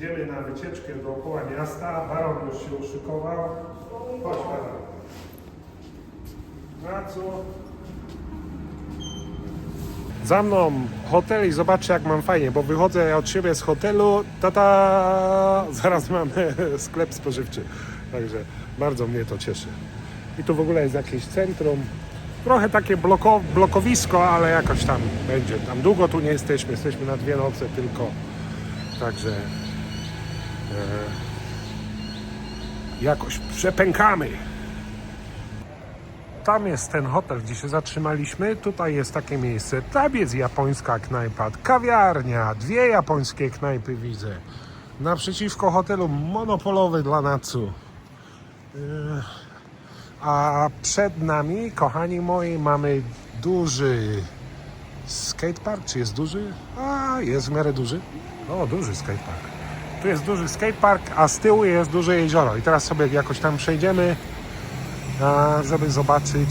Idziemy na wycieczkę dookoła miasta. Baron już się uszykował. Chodź, Baron. Na co? Za mną hotel i zobaczcie jak mam fajnie, bo wychodzę od siebie z hotelu, tata, zaraz mamy sklep spożywczy. Także bardzo mnie to cieszy. I tu w ogóle jest jakieś centrum. Trochę takie bloko, blokowisko, ale jakoś tam będzie. Tam długo tu nie jesteśmy, jesteśmy na dwie noce tylko. Także jakoś przepękamy. Tam jest ten hotel, gdzie się zatrzymaliśmy. Tutaj jest takie miejsce. Tam jest japońska knajpa, kawiarnia, dwie japońskie knajpy widzę. Naprzeciwko hotelu monopolowy dla Natsu. Yy, A przed nami, kochani moi, mamy duży skatepark. Czy jest duży? A, jest w miarę duży. O, duży skatepark. Tu jest duży skatepark, a z tyłu jest duże jezioro. I teraz sobie jakoś tam przejdziemy żeby zobaczyć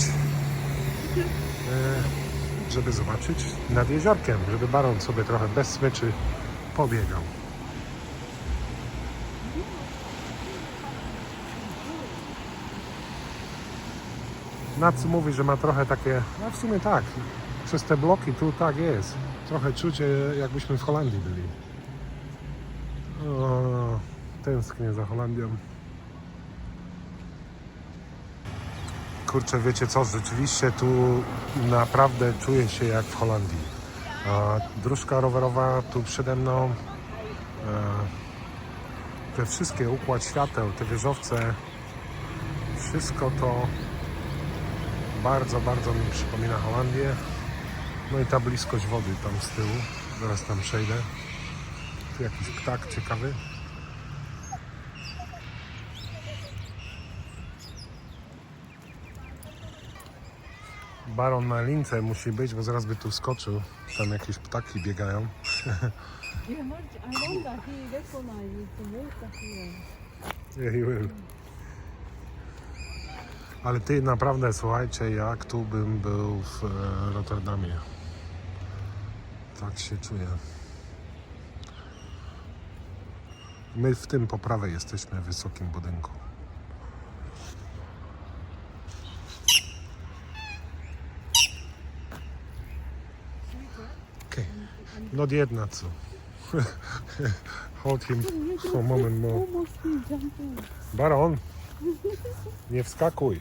e, żeby zobaczyć nad jeziorkiem, żeby baron sobie trochę bez smyczy pobiegał. Nacy mówi, że ma trochę takie, no w sumie tak, przez te bloki tu tak jest. Trochę czucie jakbyśmy w Holandii byli. O, tęsknię za Holandią. Kurczę, wiecie co, rzeczywiście tu naprawdę czuję się jak w Holandii. A dróżka rowerowa tu przede mną, e, te wszystkie układ świateł, te wieżowce, wszystko to bardzo, bardzo mi przypomina Holandię. No i ta bliskość wody tam z tyłu, zaraz tam przejdę. Tu jakiś ptak ciekawy. Baron na lince musi być, bo zaraz by tu wskoczył. Tam jakieś ptaki biegają. Ale ty naprawdę, słuchajcie, jak tu bym był w e, Rotterdamie. Tak się czuję. My w tym po prawej jesteśmy w wysokim budynku. Okay. Not yet, Natsu. Hold him for moment more. Baron, nie wskakuj.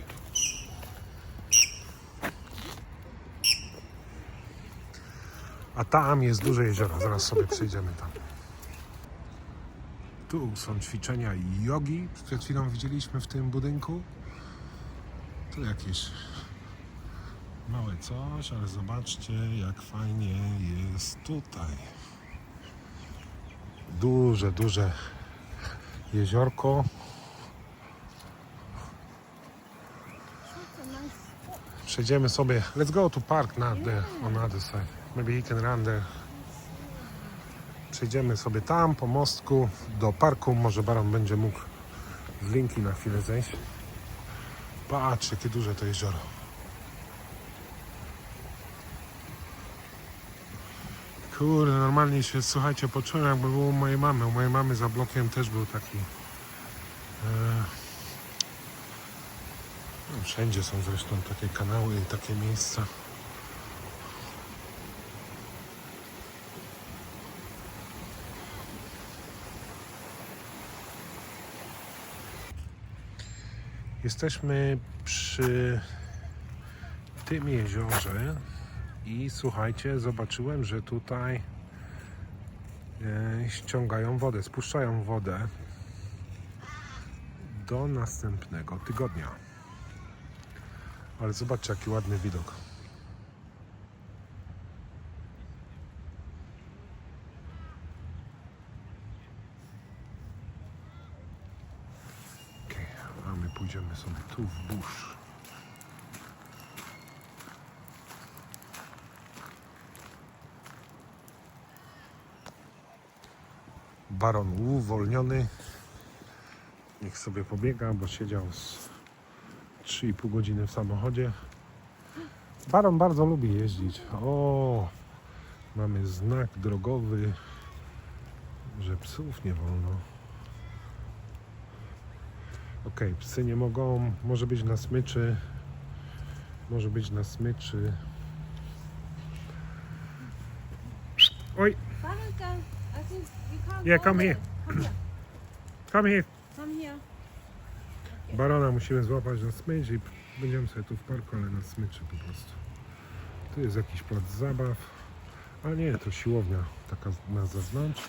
A tam jest duże jezioro, zaraz sobie przejdziemy tam. Tu są ćwiczenia jogi, przed chwilą widzieliśmy w tym budynku. Tu jakieś małe coś, ale zobaczcie jak fajnie jest tutaj. Duże, duże jeziorko. Przejdziemy sobie. Let's go to park not there, on other side. Maybe he can run there. Przejdziemy sobie tam po mostku do parku. Może Baron będzie mógł z linki na chwilę zejść. Patrz, jakie duże to jezioro. Kurde, normalnie się, słuchajcie, poczułem jakby było u mojej mamy. U mojej mamy za blokiem też był taki... E, no, wszędzie są zresztą takie kanały i takie miejsca. Jesteśmy przy tym jeziorze i słuchajcie, zobaczyłem, że tutaj e, ściągają wodę, spuszczają wodę do następnego tygodnia. Ale zobaczcie, jaki ładny widok. Okej, a my pójdziemy sobie tu w burz. Baron uwolniony. Niech sobie pobiega, bo siedział z 3,5 godziny w samochodzie. Baron bardzo lubi jeździć. O, mamy znak drogowy że psów nie wolno. Okej, psy nie mogą, może być na smyczy, może być na smyczy. Oj, Baranka, I think you can't Yeah, go come there. here. Come here. come here. Come here. Barona musimy złapać na smycz i będziemy sobie tu w parku, ale na smyczy po prostu. Tu jest jakiś plac zabaw. A nie, to siłownia taka na zewnątrz.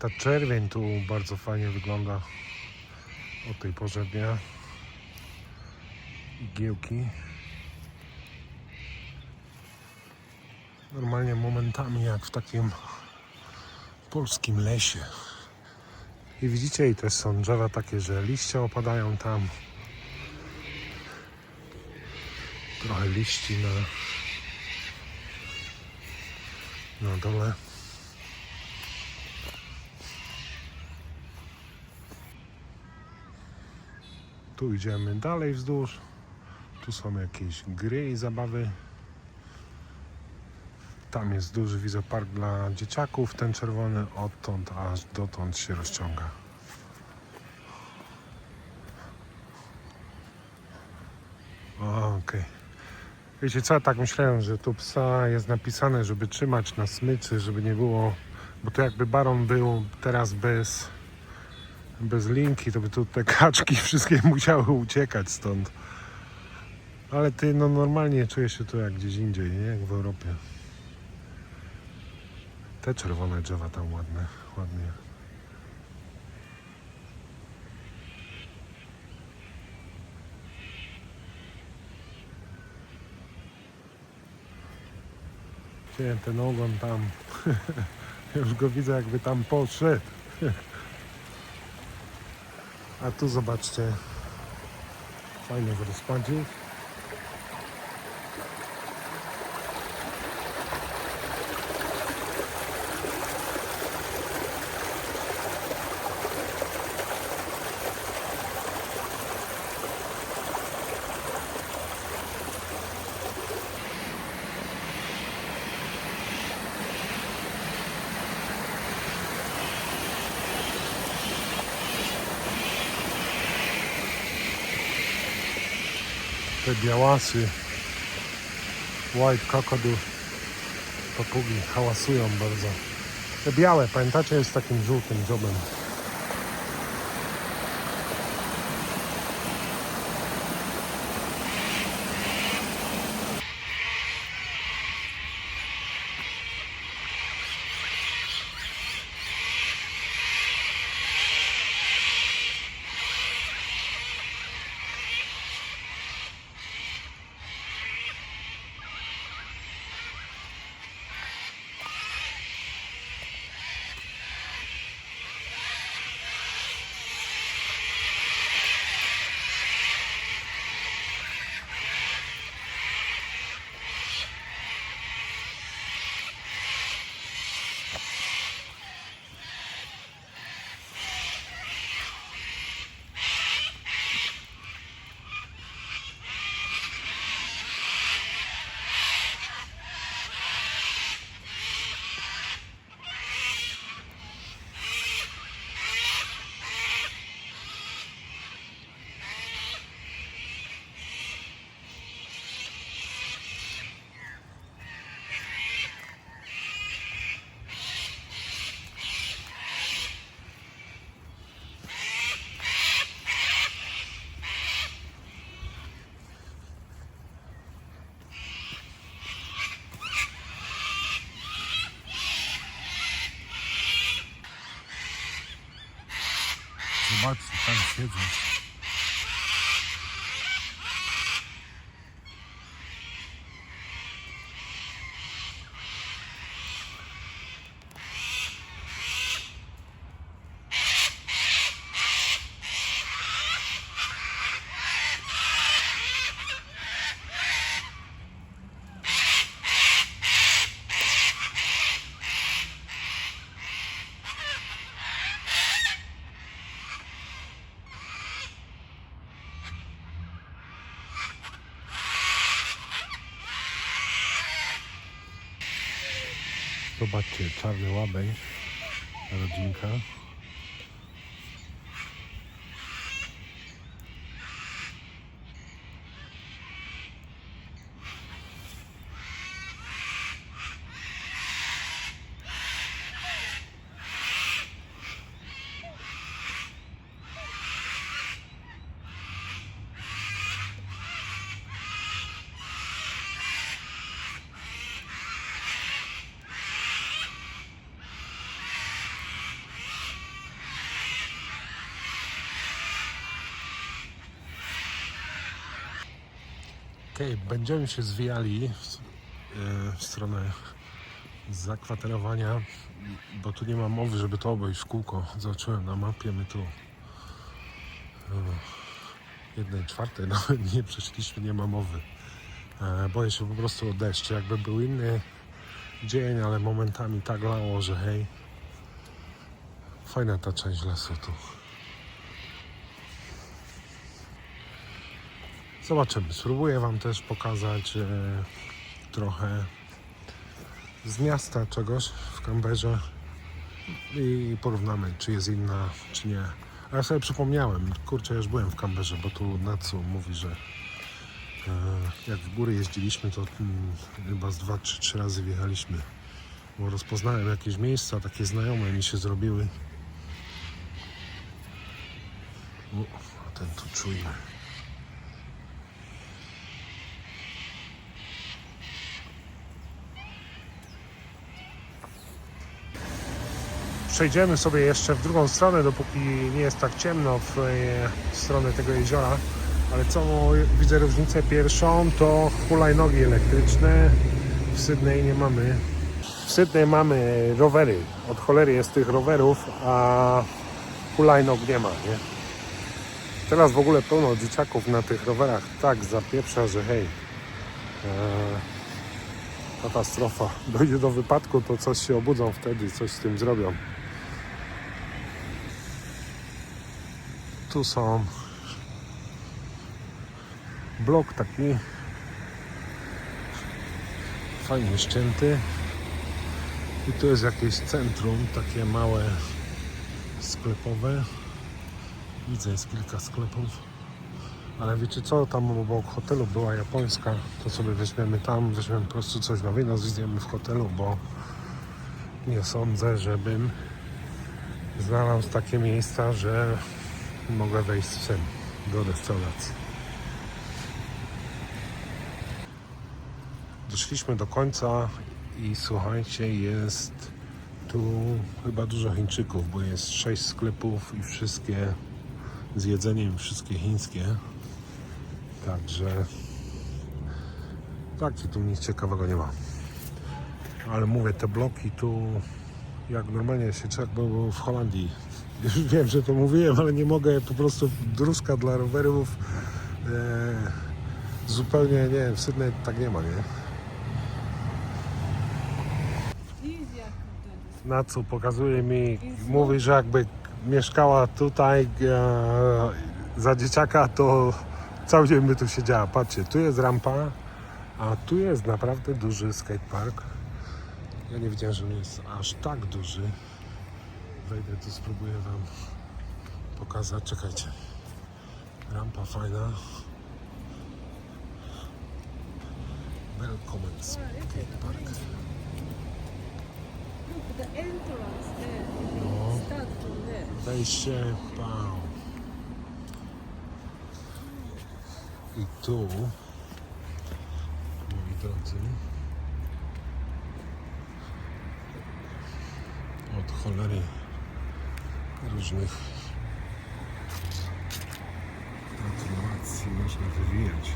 Ta czerwień tu bardzo fajnie wygląda o tej porze dnia. Igiełki. Normalnie momentami jak w takim polskim lesie. I widzicie, i też są drzewa takie, że liście opadają tam. trochę liści na, na dole. Tu idziemy dalej wzdłuż. Tu są jakieś gry i zabawy. Tam jest duży wizopark dla dzieciaków. Ten czerwony odtąd aż dotąd się rozciąga. Okej. Wiecie co, tak myślałem, że tu psa jest napisane, żeby trzymać na smyczy, żeby nie było, bo to jakby baron był teraz bez, bez linki, to by tu te kaczki wszystkie musiały uciekać stąd. Ale ty, no normalnie czujesz się tu jak gdzieś indziej, nie? Jak w Europie. Te czerwone drzewa tam ładne, ładnie. Ten ogon tam? Już go widzę jakby tam poszedł. A tu zobaczcie. Fajny rozkładzik. Te białasy. White crocodile. Papugi hałasują bardzo. Te białe, pamiętacie, jest takim żółtym dziobem. Zobaczcie, tam siedzą. Zobaczcie, czarny łabędź, rodzinka. Będziemy się zwijali w, e, w stronę zakwaterowania, bo tu nie ma mowy, żeby to obejść w kółko. Zobaczyłem na mapie, my tu jednej czwartej nawet nie przeszliśmy, nie ma mowy. E, Boję się po prostu o deszcz. Jakby był inny dzień, ale momentami tak lało, że hej, fajna ta część lasu tu. Zobaczymy. Spróbuję Wam też pokazać e, trochę z miasta czegoś w Kamberze i porównamy, czy jest inna, czy nie. A ja sobie przypomniałem, kurczę, już byłem w Kamberze, bo tu Natsu mówi, że e, jak w góry jeździliśmy, to mm, chyba z dwa, trzy, trzy razy wjechaliśmy. Bo rozpoznałem jakieś miejsca, takie znajome mi się zrobiły. O, ten tu czujny. Przejdziemy sobie jeszcze w drugą stronę, dopóki nie jest tak ciemno w, e, w stronę tego jeziora. Ale co widzę różnicę pierwszą, to hulajnogi elektryczne. W Sydney nie mamy. W Sydney mamy rowery. Od cholery jest tych rowerów, a hulajnog nie ma, nie? Teraz w ogóle pełno dzieciaków na tych rowerach tak zapieprza, że hej. E, katastrofa. Dojdzie do wypadku, to coś się obudzą wtedy, coś z tym zrobią. Tu są. Blok taki. Fajnie ścięty i tu jest jakieś centrum, takie małe sklepowe. Widzę jest kilka sklepów. Ale wiecie co, tam obok hotelu była japońska. To sobie weźmiemy tam, weźmiemy po prostu coś na wynos zjemy w hotelu, bo nie sądzę, żebym znalazł takie miejsca, że mogę wejść sem do restauracji. Doszliśmy do końca i słuchajcie, jest tu chyba dużo Chińczyków, bo jest sześć sklepów i wszystkie z jedzeniem, wszystkie chińskie. Także tak, tu nic ciekawego nie ma. Ale mówię, te bloki tu jak normalnie się człowiek był w Holandii. Już wiem, że to mówiłem, ale nie mogę, po prostu druska dla rowerów. E, zupełnie nie wiem, w Sydney tak nie ma, nie? Na co pokazuje mi, mówi, że jakby mieszkała tutaj e, za dzieciaka, to cały dzień by tu siedziała. Patrzcie, tu jest rampa, a tu jest naprawdę duży skatepark. Ja nie wiedziałem, że on jest aż tak duży. Wejdę tu, spróbuję Wam pokazać. Czekajcie. Rampa fajna. Welcome the entrance there. No. Wejście, pał. I tu, moi drodzy, od cholery różnych atrakcji można wywijać.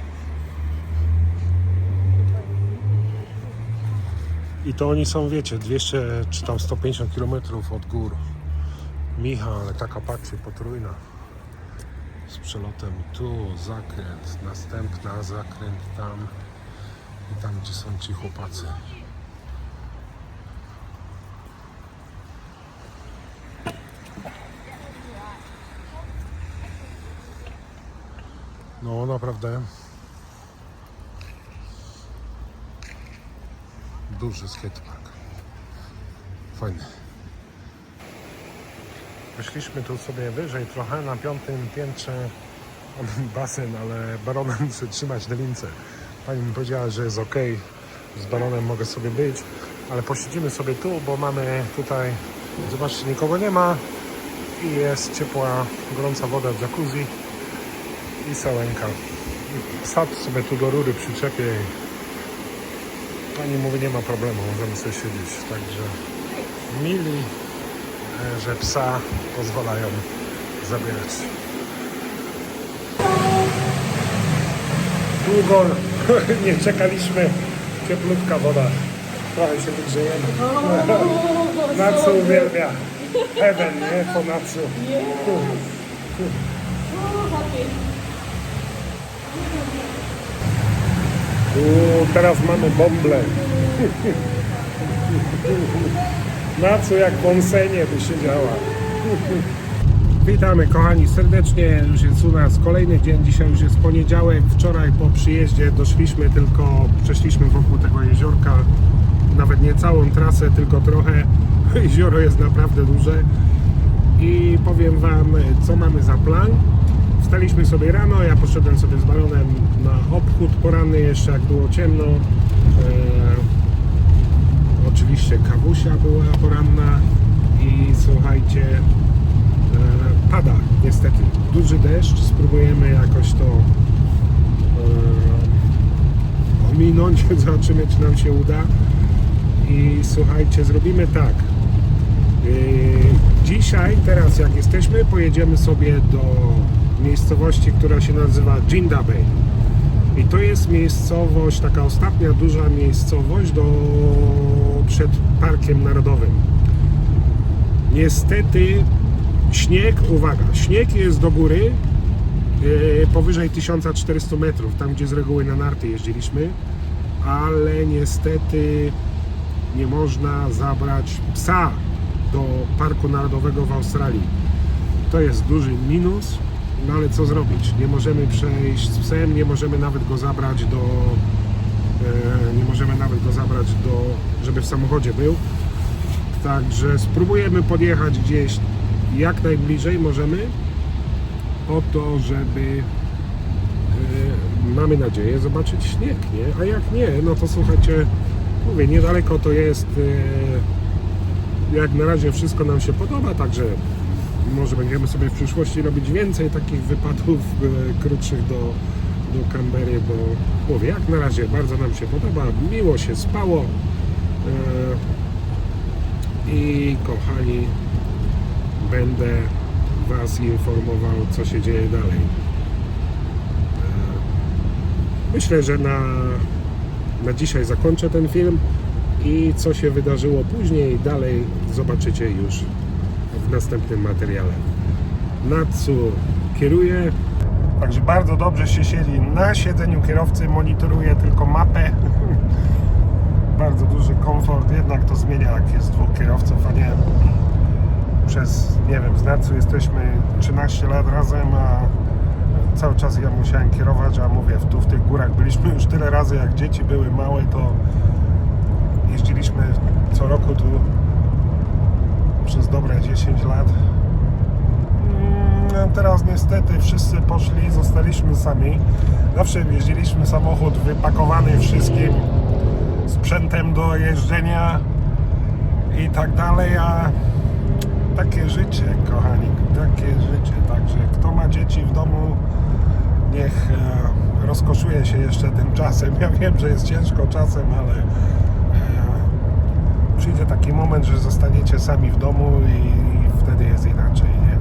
I to oni są, wiecie, 200 czy tam 150 km od gór. Michał, ale taka patrzcie, potrójna. Z przelotem tu, zakręt, następna, zakręt tam i tam, gdzie są ci chłopacy. No, naprawdę duży skatepark. fajny. Wyszliśmy tu sobie wyżej trochę na piątym piętrze basen, ale baronem muszę trzymać na. Pani mi powiedziała, że jest ok, z baronem mogę sobie być, ale posiedzimy sobie tu, bo mamy tutaj, zobaczcie, nikogo nie ma i jest ciepła, gorąca woda w jacuzzi i sałenka. I Sad sobie tu do rury przyczepię i pani mówi, nie ma problemu, możemy sobie siedzieć, także mili, e, że psa pozwalają zabierać. Długo nie czekaliśmy. Cieplutka woda. Trochę się wygrzejemy. Natsu uwielbia. Heaven, nie? Po Natsu. Uuu, teraz mamy bąble. Natsu jak w onsenie by siedziała. Witamy kochani serdecznie, już jest u nas kolejny dzień, dzisiaj już jest poniedziałek, wczoraj po przyjeździe doszliśmy tylko, przeszliśmy wokół tego jeziorka, nawet nie całą trasę, tylko trochę, jezioro jest naprawdę duże i powiem Wam co mamy za plan. Wstaliśmy sobie rano, ja poszedłem sobie z baronem na obchód poranny jeszcze jak było ciemno. E, oczywiście kawusia była poranna i słuchajcie, E, pada niestety. Duży deszcz, spróbujemy jakoś to e, ominąć, zobaczymy czy nam się uda. I słuchajcie, zrobimy tak. E, dzisiaj, teraz jak jesteśmy, pojedziemy sobie do miejscowości, która się nazywa Jinda Bay. I to jest miejscowość, taka ostatnia duża miejscowość do, przed Parkiem Narodowym. Niestety śnieg, uwaga, śnieg jest do góry e, powyżej 1400 metrów, tam gdzie z reguły na narty jeździliśmy, ale niestety nie można zabrać psa do Parku Narodowego w Australii. To jest duży minus, no ale co zrobić? Nie możemy przejść z psem, nie możemy nawet go zabrać do e, nie możemy nawet go zabrać do, żeby w samochodzie był. Także spróbujemy podjechać gdzieś jak najbliżej możemy po to, żeby e, mamy nadzieję zobaczyć śnieg, nie? A jak nie, no to słuchajcie, mówię, niedaleko to jest e, jak na razie wszystko nam się podoba, także może będziemy sobie w przyszłości robić więcej takich wypadów e, krótszych do, do Canberry, bo mówię, jak na razie bardzo nam się podoba, miło się spało e, i kochani będę Was informował, co się dzieje dalej. E, Myślę, że na, na dzisiaj zakończę ten film i co się wydarzyło później, dalej zobaczycie już następnym materiale. Natsu kieruje. Także bardzo dobrze się siedzi na siedzeniu kierowcy, monitoruje tylko mapę. bardzo duży komfort, jednak to zmienia, jak jest dwóch kierowców, a nie przez, nie wiem, z Natsu jesteśmy 13 lat razem, a cały czas ja musiałem kierować, a mówię, tu w tych górach byliśmy już tyle razy, jak dzieci były małe, to jeździliśmy co roku tu przez dobre 10 lat. Mm, Teraz niestety wszyscy poszli, zostaliśmy sami. Zawsze jeździliśmy samochód wypakowany wszystkim sprzętem do jeżdżenia i tak dalej, a takie życie, kochani, takie życie. Także kto ma dzieci w domu, niech e, rozkoszuje się jeszcze tym czasem. Ja wiem, że jest ciężko czasem, ale przyjdzie taki moment, że zostaniecie sami w domu i wtedy jest inaczej, nie?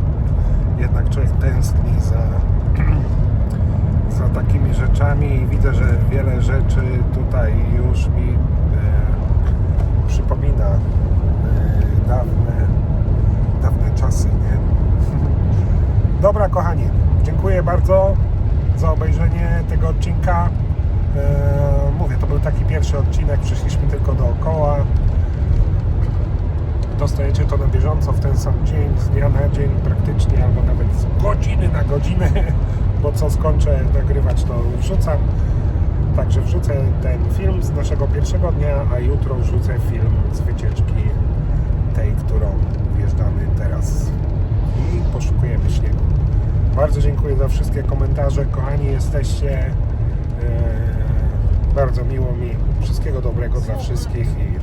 Jednak człowiek tęskni za, za takimi rzeczami i widzę, że wiele rzeczy tutaj już mi e, przypomina e, dawne dawne czasy, nie? Dobra, kochani, dziękuję bardzo za obejrzenie tego odcinka. Eee, mówię, to był taki pierwszy odcinek, przyszliśmy tylko dookoła. Dostajecie to na bieżąco w ten sam dzień, z dnia na dzień praktycznie, albo nawet z godziny na godzinę, bo co skończę nagrywać, to wrzucam. Także wrzucę ten film z naszego pierwszego dnia, a jutro wrzucę film z wycieczki tej, którą wjeżdżamy teraz i poszukujemy śniegu. Bardzo dziękuję za wszystkie komentarze. Kochani jesteście. E, bardzo miło mi. Wszystkiego dobrego dla wszystkich i